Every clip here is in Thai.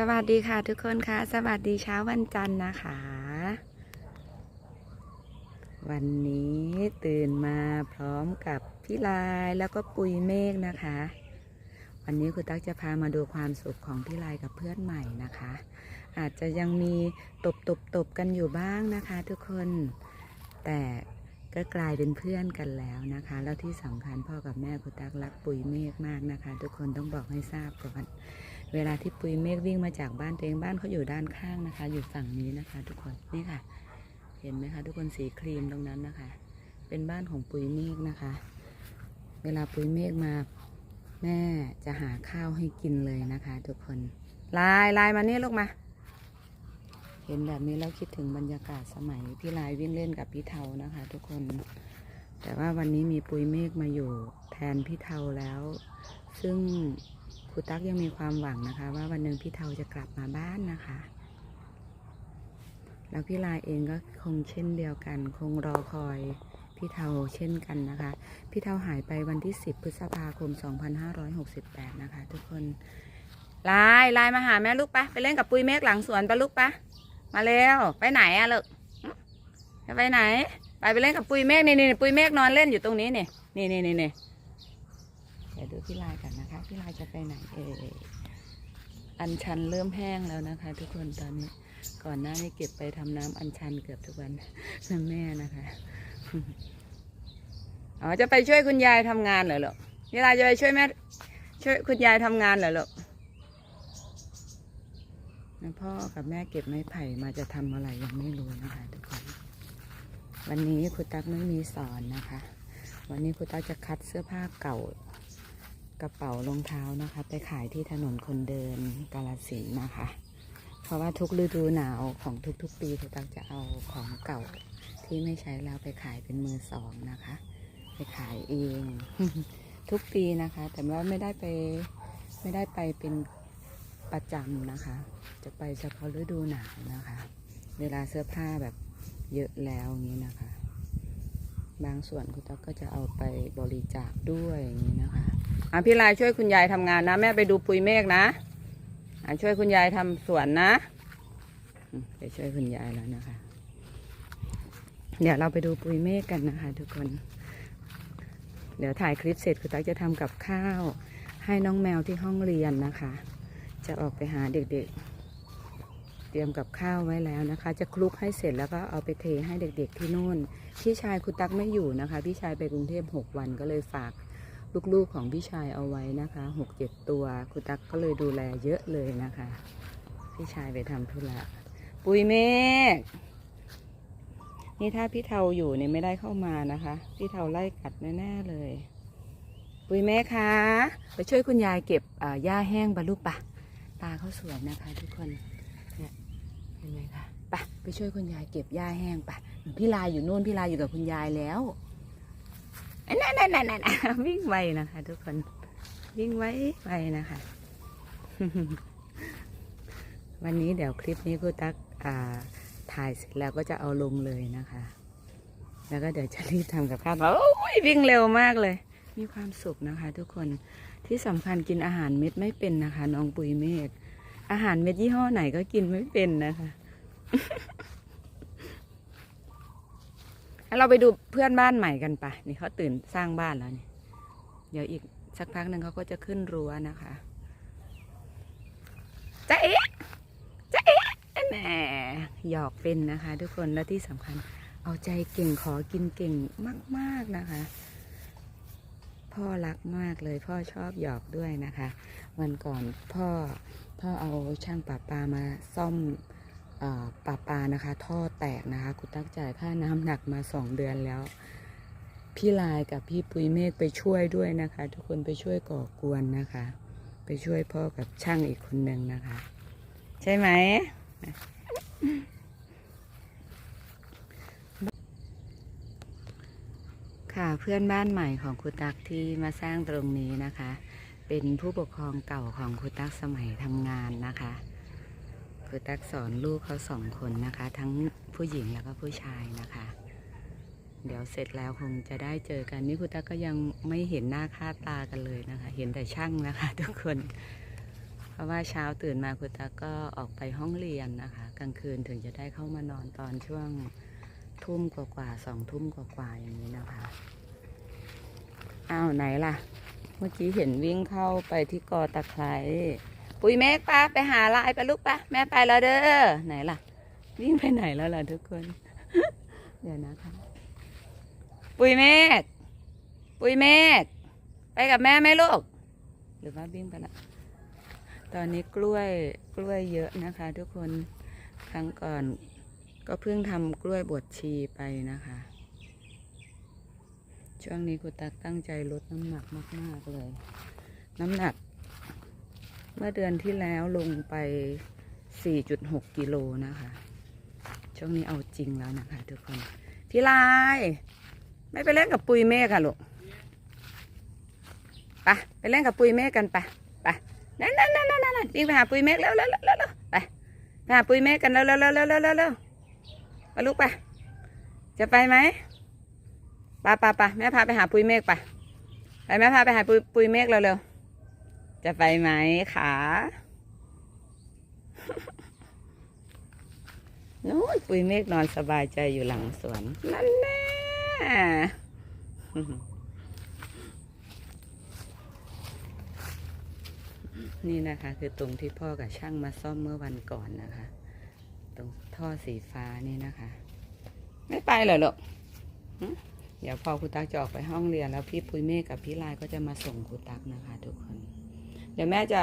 สวัสดีค่ะทุกคนค่ะ สวัสดีเช้าวันจันทร์นะคะ วันนี้ตื่นมาพร้อมกับพี่ลายแล้วก็ปุยเมฆนะคะ วันนี้คุณตั๊กจะพามาดูความสุขของพี่ลายกับเพื่อนใหม่นะคะ อาจจะยังมีตบตบตบกันอยู่บ้างนะคะ ทุกคนแต่ก็กลายเป็นเพื่อนกันแล้วนะคะ แล้วที่สำคัญพ่อกับแม่คุณตั๊กรักปุยเมฆมากนะคะ ทุกคนต้องบอกให้ทราบก่อน เวลาที่ปุยเมฆวิ่งมาจากบ้านตัวเองบ้านเขาอยู่ด้านข้างนะคะ อยู่ฝั่งนี้นะคะ ทุกคนนี่ค่ะ เห็นไหมคะ ทุกคนสีครีมตรงนั้นนะคะ เป็นบ้านของปุยเมฆนะคะ เวลาปุยเมฆมา แม่จะหาข้าวให้กินเลยนะคะ ทุกคนลายลายมานี่ลูกมา เห็นแบบนี้แล้วคิดถึงบรรยากาศสมัยพี่ลายวิ่งเล่นกับพี่เทานะคะ ทุกคน แต่ว่าวันนี้มีปุยเมฆมาอยู่แทนพี่เทาแล้ว ซึ่ง รูตั๊กยังมีความหวังนะคะ ว่าวันหนึ่งพี่เทาจะกลับมาบ้านนะคะ แล้วพี่ลายเองก็คงเช่นเดียวกัน คงรอคอยพี่เทาเช่นกันนะคะ พี่เทาหายไปวันที่ 10 พฤษภาคม 2568 นะคะ ทุกคนลายลายมาหาแม่ลูกปะไปเล่นกับปุยเมฆหลังสวนปะลูกปะมาเร็วไปไหนอะลูกจะไปไหน ไปไปเล่นกับปุยเมฆนี่นี่ปุยเมฆนอนเล่นอยู่ตรงนี้นี่นี่นี่นี่นี่ ยวดูพี่ลายกันนะคะ พี่ลายจะไปไหนเอออันชันเริ่มแห้งแล้วนะคะ ทุกคนตอนนี้ ก่อนหน้านี้เก็บไปทำน้ำอัญชันเกือบทุกวันนั่นแม่นะคะอ๋อจะไปช่วยคุณยายทำงานเหรอลูกเวลายจะไปช่วยแม่ช่วยคุณยายทำงานเหรอลูกพ่อกับแม่เก็บไม้ไผ่มาจะทำอะไรยังไม่รู้นะคะ ทุกคน วันนี้ครูตั๊กไม่มีสอนนะคะ วันนี้ครูตั๊กจะคัดเสื้อผ้าเก่า กระเป๋ารองเท้านะคะ ไปขายที่ถนนคนเดินกาลสินนะคะ เพราะว่าทุกฤดูหนาวของทุกๆ ปีครูตั๊กจะเอาของเก่าที่ไม่ใช้แล้วไปขายเป็นมือสองนะคะ ไปขายเอง ทุกปีนะคะ แต่ว่าไม่ได้ไปไม่ได้ไปเป็นประจำนะคะ จะไปเฉพาะฤดูหนาวนะคะ เวลาเสื้อผ้าแบบเยอะแล้วอย่างนี้นะคะ บางส่วนคุณตั๊กก็จะเอาไปบริจาคด้วยอย่างนี้นะคะ อะพี่ลายช่วยคุณยายทำงานนะ แม่ไปดูปุยเมฆนะอะช่วยคุณยายทำสวนนะไปช่วยคุณยายแล้วนะคะ เดี๋ยวเราไปดูปุยเมฆกันนะคะ ทุกคน เดี๋ยวถ่ายคลิปเสร็จคุณตั๊กจะทำกับข้าว ให้น้องแมวที่ห้องเรียนนะคะ จะออกไปหาเด็กๆ เตรียมกับข้าวไว้แล้วนะคะ จะคลุกให้เสร็จแล้วก็เอาไปเทให้เด็กๆที่นู่น พี่ชายคุณตั๊กไม่อยู่นะคะ พี่ชายไปกรุงเทพหกวันก็เลยฝาก ลูกๆของพี่ชายเอาไว้นะคะหกเจ็ดตัวคุณตั๊กก็เลยดูแลเยอะเลยนะคะ พี่ชายไปทำธุระปุยเมฆนี่ถ้าพี่เทาอยู่เนี่ยไม่ได้เข้ามานะคะ พี่เทาไล่กัดแน่ๆเลย ปุยเมฆคะไปช่วยคุณยายเก็บอ่าหญ้าแห้งบรรลุปะตาเขาสวยนะคะทุกคนเนี่ยเห็นไหมคะไปไปช่วยคุณยายเก็บหญ้าแห้งปะพี่ลายอยู่นู่นพี่ลายอยู่กับคุณยายแล้ว นั่นนั่นนั่นนั่นวิ่งไวนะคะ ทุกคน วิ่งไวไวนะคะ วันนี้เดี๋ยวคลิปนี้กูตักอ่าถ่ายเสร็จแล้วก็จะเอาลงเลยนะคะ แล้วก็เดี๋ยวจะรีบทำกับข้าวโอ้ยวิ่งเร็วมากเลย มีความสุขนะคะ ทุกคนที่สำคัญกินอาหารเม็ดไม่เป็นนะคะ น้องปุยเมฆอาหารเม็ดยี่ห้อไหนก็กินไม่เป็นนะคะ แล้วเราไปดูเพื่อนบ้านใหม่กันปะนี่เขาตื่นสร้างบ้านแล้วนี่เดี๋ยวอีกสักพักหนึ่งเขาก็จะขึ้นรั้วนะคะจ๊ะเอ๊ะจ๊ะเอ๊ะแหมหยอกเป็นนะคะ ทุกคนและที่สำคัญ เอาใจเก่งขอกินเก่งมาก ๆนะคะ พ่อรักมากเลย พ่อชอบหยอกด้วยนะคะ วันก่อนพ่อพ่อเอาช่างปะปามาซ่อม เอ่อปะปานะคะ ท่อแตกนะคะคุณตักจ่ายค่าน้ำหนักมาสองเดือนแล้ว พี่ลายกับพี่ปุยเมฆไปช่วยด้วยนะคะ ทุกคนไปช่วยก่อกวนนะคะ ไปช่วยพ่อกับช่างอีกคนหนึ่งนะคะ ใช่ไหมค่ะเพื่อนบ้านใหม่ของครูตักที่มาสร้างตรงนี้นะคะ เป็นผู้ปกครองเก่าของครูตักสมัยทำงานนะคะ ครูตักสอนลูกเขาสองคนนะคะ ทั้งผู้หญิงแล้วก็ผู้ชายนะคะ เดี๋ยวเสร็จแล้วคงจะได้เจอกันนี่ครูตักก็ยังไม่เห็นหน้าค่าตากันเลยนะคะ เห็นแต่ช่างนะคะ ทุกคน เพราะว่าเช้าตื่นมาคุณตาก็ออกไปห้องเรียนนะคะ กลางคืนถึงจะได้เข้ามานอนตอนช่วงทุ่มกว่าๆสองทุ่มกว่าๆอย่างนี้นะคะอ้าวไหนล่ะ เมื่อกี้เห็นวิ่งเข้าไปที่กอตะไคร้ ปุยเมฆปะไปหาลายไปลูกปะแม่ไปแล้วเด้อไหนล่ะ วิ่งไปไหนแล้วล่ะทุกคน เดี๋ยวนะคะ ปุยเมฆปุยเมฆไปกับแม่ไหมลูก หรือว่าวิ่งไปละตอนนี้กล้วยกล้วยเยอะนะคะ ทุกคนครั้งก่อน ก็เพิ่งทำกล้วยบดชีไปนะคะ ช่วงนี้คุณตักตั้งใจลดน้ำหนักมากๆเลย น้ำหนัก เมื่อเดือนที่แล้วลงไป 4.6 กิโลนะคะ ช่วงนี้เอาจริงแล้วนะคะทุกคน พี่ลาย ไม่ไปเล่นกับปุยเมฆค่ะลูกไปไปเล่นกับปุยเมฆกันไปไปนั่นนั่นนั่นนั่นนั่นวิ่งไปหาปุยเมฆเร็วเร็วเร็วเร็วไปไปหาปุยเมฆกันเร็วเร็วเร็วเร็วเร็วเร็วเร็วไปลูกไปจะไปไหมปไปไปะแม่พาไปหาปุยเมฆไปไปแม่พาไปหาปุยปุยเมฆเร็วเร็ว จะไปไหมขานู้นปุยเมฆนอนสบายใจอยู่หลังสวน นั่นแน่นี่นะคะ คือตรงที่พ่อกับช่างมาซ่อมเมื่อวันก่อนนะคะ ตรงท่อสีฟ้านี่นะคะ ไม่ไปเหรอลูกหึเดี๋ยวพอครูตักจะออกไปห้องเรียนแล้วพี่ปุยเมฆกับพี่ลายก็จะมาส่งครูตักนะคะ ทุกคน เดี๋ยวแม่จะ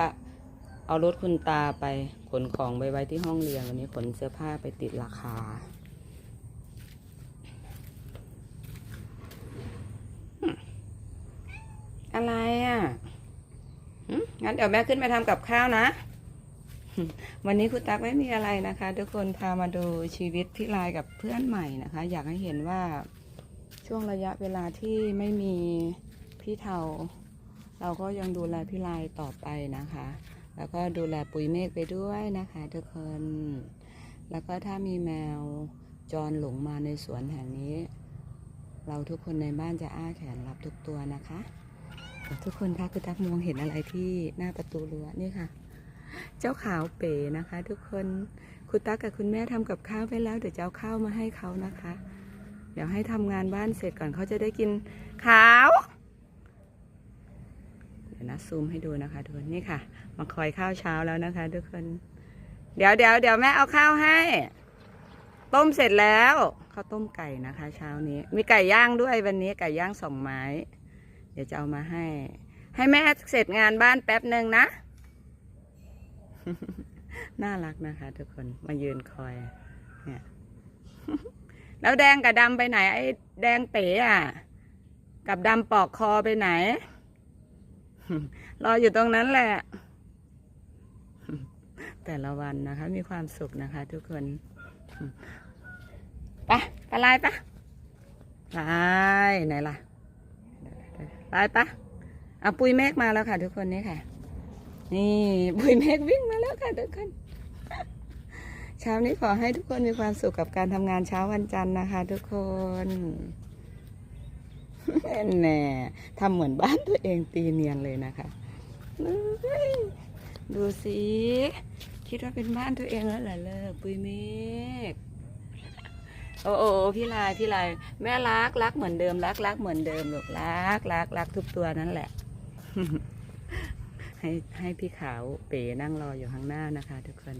เอารถคุณตาไปขนของไปไว้ที่ห้องเรียนวันนี้ขนเสื้อผ้าไปติดราคา อะไรอะงั้นเดี๋ยวแม่ขึ้นไปทำกับข้าวนะ วันนี้คุณตักไม่มีอะไรนะคะ ทุกคนพามาดูชีวิตพี่ลายกับเพื่อนใหม่นะคะ อยากให้เห็นว่าช่วงระยะเวลาที่ไม่มีพี่เทา เราก็ยังดูแลพี่ลายต่อไปนะคะ แล้วก็ดูแลปุ๋ยเมฆไปด้วยนะคะทุกคน แล้วก็ถ้ามีแมวจรหลงมาในสวนแห่งนี้ เราทุกคนในบ้านจะอ้าแขนรับทุกตัวนะคะทุกคนคะคือตักมองเห็นอะไรที่หน้าประตูรั้วนี่ค่ะ เจ้าขาวเป๋นะคะ ทุกคนคุณตั๊กกับคุณแม่ทำกับข้าวไปแล้วเดี๋ยวจะเอาข้าวมาให้เขานะคะ เดี๋ยวให้ทำงานบ้านเสร็จก่อนเขาจะได้กินขาว ยวนะซูมให้ดูนะคะทุกคนนี่ค่ะ มาคอยข้าวเช้าแล้วนะคะ ทุกคน เดี๋ยวเดี๋ยวเดี๋ยวแม่เอาข้าวให้ ต้มเสร็จแล้วข้าวต้มไก่นะคะ เช้านี้ มีไก่ย่างด้วยวันนี้ไก่ย่างสองไม้ เดี๋ยวจะเอามาให้ ให้แม่เสร็จงานบ้านแป๊บหนึ่งนะ น่ารักนะคะ ทุกคนมายืนคอย เนี่ยแล้วแดงกับดำไปไหน ไอ้แดงเป๋อะ กับดำปอกคอไปไหน รออยู่ตรงนั้นแหละ แต่ละวันนะคะ มีความสุขนะคะ ทุกคนไปไปไล่ปะไล่ไหนล่ะไปปะเอาปุยเมฆมาแล้วค่ะ ทุกคนนี่ค่ะ นี่ปุยเมฆวิ่งมาแล้วค่ะทุกคนเช้านี้ขอให้ทุกคนมีความสุขกับการทำงานเช้าวันจันทร์นะคะ ทุกคน แน่ทำเหมือนบ้านตัวเองตีเนียนเลยนะคะเฮ้ยดูสิ คิดว่าเป็นบ้านตัวเองแล้วเหรอเลิกปุยเมฆโอ้โอ้โอ้พี่ลายพี่ลายแม่รักรักเหมือนเดิมรักรักเหมือนเดิมลูกรักรักรักทุกตัวนั่นแหละ ให้ให้พี่ขาวเป๋นั่งรออยู่ข้างหน้านะคะ ทุกคน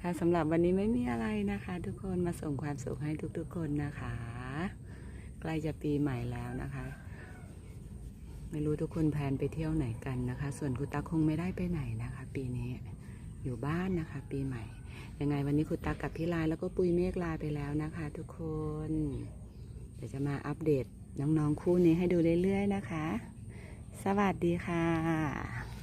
ค่ะสำหรับวันนี้ไม่มีอะไรนะคะ ทุกคนมาส่งความสุขให้ทุกๆคนนะคะ ใกล้จะปีใหม่แล้วนะคะ ไม่รู้ทุกคนแพลนไปเที่ยวไหนกันนะคะ ส่วนคุณตาคงไม่ได้ไปไหนนะคะ ปีนี้อยู่บ้านนะคะ ปีใหม่ยังไงวันนี้คุณตากับพี่ลายแล้วก็ปุยเมฆลาไปแล้วนะคะ ทุกคน เดี๋ยวจะมาอัปเดตน้องๆคู่นี้ให้ดูเรื่อยๆนะคะ สวัสดีค่ะ